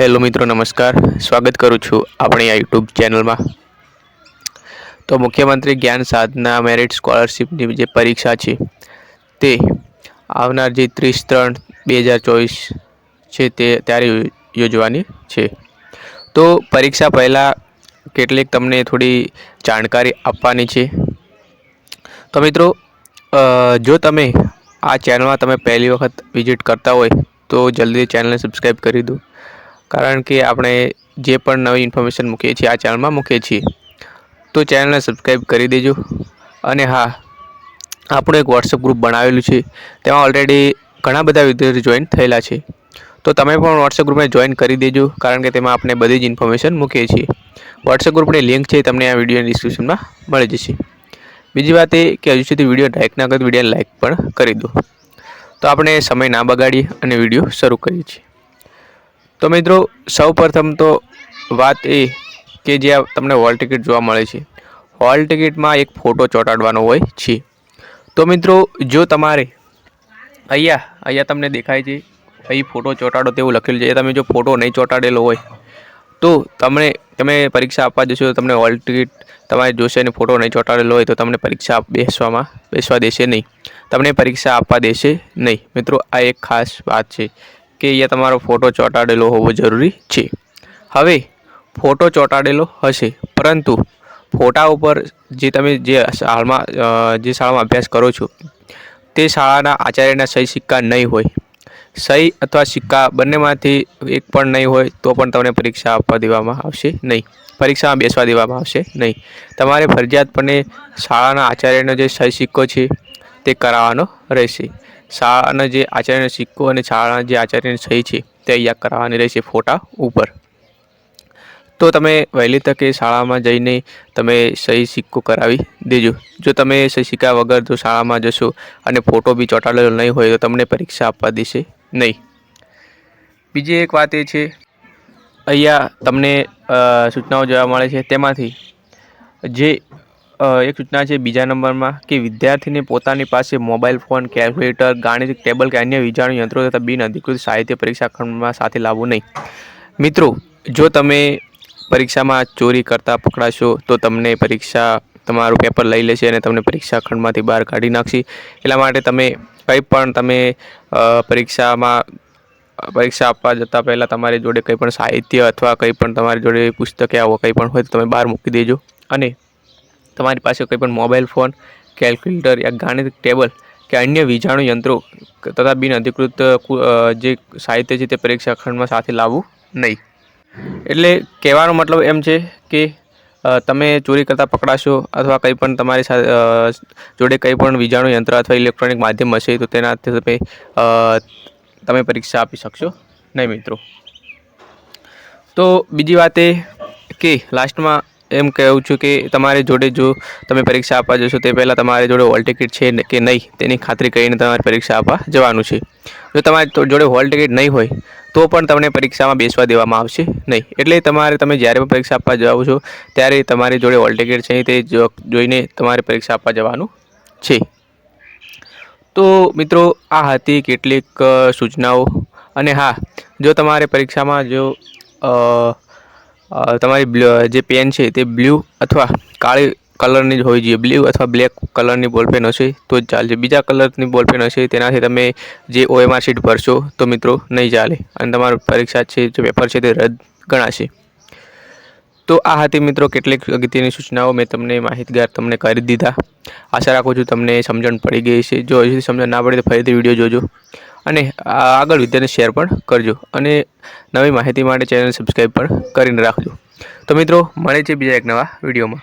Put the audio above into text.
Hello મિત્રો, નમસ્કાર. સ્વાગત કરું છું આપણી આ યુટ્યુબ ચેનલમાં. તો મુખ્યમંત્રી જ્ઞાન સાધના મેરિટ સ્કોલરશિપની જે પરીક્ષા છે, તે આવનાર જે ત્રીસ ત્રણ બે હજાર ચોવીસ છે તે ત્યારે યોજવાની છે. તો પરીક્ષા પહેલાં કેટલીક તમને થોડી જાણકારી આપવાની છે. તો મિત્રો જો તમે આ ચેનલમાં તમે પહેલી વખત વિઝિટ કરતા હોય, તો જલ્દી ચેનલને સબસ્ક્રાઈબ કરી દો. કારણ કે આપણે જે પણ નવી ઇન્ફોર્મેશન મૂકીએ છીએ આ ચેનલમાં મૂકીએ છીએ, તો ચેનલને સબસ્ક્રાઈબ કરી દેજો. અને હા, આપણું એક વોટ્સઅપ ગ્રુપ બનાવેલું છે, તેમાં ઓલરેડી ઘણા બધા વિદ્યાર્થીઓ જોઈન થયેલા છે. તો તમે પણ વોટ્સઅપ ગ્રુપને જોઈન કરી દેજો, કારણ કે તેમાં આપણે બધી જ ઇન્ફોર્મેશન મૂકીએ છીએ. વોટ્સઅપ ગ્રુપની લિંક છે તમને આ વિડીયોની ડિસ્ક્રિપ્શનમાં મળી જશે. બીજી વાત એ કે હજુ સુધી વીડિયો લાઇક ના કરો વીડિયો લાઇક પણ કરી દો. તો આપણે સમય ના બગાડીએ અને વીડિયો શરૂ કરીએ છીએ. તો મિત્રો સૌ પ્રથમ તો વાત એ કે જે તમને હોલ ટિકિટ જોવા મળે છે. હોલ ટિકિટમાં એક ફોટો ચોંટાડવાનો હોય છે. તો મિત્રો, જો તમારે અહીંયા અહીંયા તમને દેખાય છે, અહીં ફોટો ચોંટાડો તેવું લખેલું છે. તમે જો ફોટો નહીં ચોંટાડેલો હોય, તો તમને, તમે પરીક્ષા આપવા જશો તો તમને હોલ ટિકિટ તમારે જોશે અને ફોટો નહીં ચોંટાડેલો હોય તો તમને પરીક્ષા બેસવામાં, બેસવા દેશે નહીં. તમને પરીક્ષા આપવા દેશે નહીં. મિત્રો, આ એક ખાસ વાત છે. કે અહીંયા તમારો ફોટો ચોંટાડેલો હોવો જરૂરી છે. હવે, ફોટો ચોંટાડેલો હશે, પરંતુ ફોટા ઉપર જે તમે જે શાળામાં જે શાળામાં અભ્યાસ કરો છો, તે શાળાના આચાર્યના સહી સિક્કા નહીં હોય. સહી અથવા સિક્કા બંનેમાંથી એક પણ નહીં હોય, તો પણ તમને પરીક્ષા આપવા દેવામાં આવશે નહીં. પરીક્ષામાં બેસવા દેવામાં આવશે નહીં. તમારે ફરજિયાતપણે શાળાના આચાર્યનો જે સહી સિક્કો છે, તે કરાવવાનો રહેશે. શાળાનો જે આચાર્યનો સિક્કો અને શાળાના જે આચાર્યની સહી છે તે અહીંયા કરાવવાની રહેશે ફોટા ઉપર. તો તમે વહેલી તકે શાળામાં જઈને તમે સહી સિક્કો કરાવી દેજો. જો તમે સહી સિક્કા વગર જો શાળામાં જશો અને ફોટો બી ચોંટાડેલો નહીં હોય તો તમને પરીક્ષા આપવા દેશે નહીં. બીજી એક વાત એ છે, અહીંયા તમને સૂચનાઓ જોવા મળે છે. તેમાંથી જે એક સૂચના છે બીજા નંબરમાં કે વિદ્યાર્થીને પોતાની પાસે મોબાઈલ ફોન, કેલ્ક્યુલેટર, ગાણિતિક ટેબલ કે અન્ય વિજાણુ યંત્રો તથા બિન અધિકૃત સાહિત્ય પરીક્ષા ખંડમાં સાથે લાવવું નહીં. મિત્રો, જો તમે પરીક્ષામાં ચોરી કરતા પકડાશો, તો તમને પરીક્ષા તમારું પેપર લઈ લેશે અને તમને પરીક્ષા ખંડમાંથી બહાર કાઢી નાખશે. એટલા માટે તમે કંઈ પણ તમે પરીક્ષામાં, પરીક્ષા આપવા જતાં પહેલાં તમારી જોડે કંઈ પણ સાહિત્ય અથવા કંઈ પણ તમારી જોડે પુસ્તકે આવો કંઈ પણ હોય તો તમે બહાર મૂકી દેજો. અને તમારી પાસે કોઈ પણ મોબાઈલ ફોન, કેલ્ક્યુલેટર યા ગાણિતિક ટેબલ કે અન્ય વીજાણુ યંત્રો તથા બિન અધિકૃત જે સાહિત્ય છે તે પરીક્ષા ખંડમાં સાથે લાવવું નહીં. એટલે કહેવાનો મતલબ એમ છે કે તમે ચોરી કરતાં પકડાશો અથવા કંઈ પણ તમારી સાથે જોડે કંઈ પણ વીજાણુ યંત્ર અથવા ઇલેક્ટ્રોનિક માધ્યમ હશે તો તેનાથી તમે તમે પરીક્ષા આપી શકશો નહીં મિત્રો. તો બીજી વાત એ કે, લાસ્ટમાં એમ કહું છું કે તમારી જોડે જો તમે પરીક્ષા આપવા જશો, તે પહેલાં તમારી જોડે હોલ ટિકિટ છે કે નહીં, તેની ખાતરી કરીને તમારે પરીક્ષા આપવા જવાનું છે. જો તમારી જોડે હોલ ટિકિટ નહીં હોય, તો પણ તમને પરીક્ષામાં બેસવા દેવામાં આવશે નહીં. એટલે તમારે તમે જ્યારે પણ પરીક્ષા આપવા જાઓ છો, ત્યારે તમારી જોડે હોલ ટિકિટ છે તે જોઈને તમારે પરીક્ષા આપવા જવાનું છે. તો મિત્રો, આ હતી કેટલીક સૂચનાઓ. અને હા, જો તમારે પરીક્ષામાં જો તમારી બ્લ- જે પેન છે તે બ્લુ અથવા કાળી કલરની જ હોવી જોઈએ. બ્લુ અથવા બ્લેક કલરની બોલપેન હશે તો જ ચાલશે. બીજા કલરની બોલપેન હશે તેનાથી તમે જે ઓએમઆર શીટ ભરશો તો મિત્રો નહીં ચાલે. અને તમારું પરીક્ષા છે, જે પેપર છે તે રદ ગણાશે. તો આ હતી મિત્રો કેટલીક અગત્યની સૂચનાઓ. મેં તમને માહિતગાર તમને કરી દીધા. આશા રાખું છું તમને સમજણ પડી ગઈ છે જો હજી સમજણ ના પડી તો ફરીથી વીડિયો જોજો અને આગળ વિદ્યાને શેર પણ કરજો અને નવી માહિતી માટે ચેનલ સબસ્ક્રાઈબ પણ કરીને રાખજો. તો મિત્રો, મળે છે બીજા એક નવા વિડીયોમાં.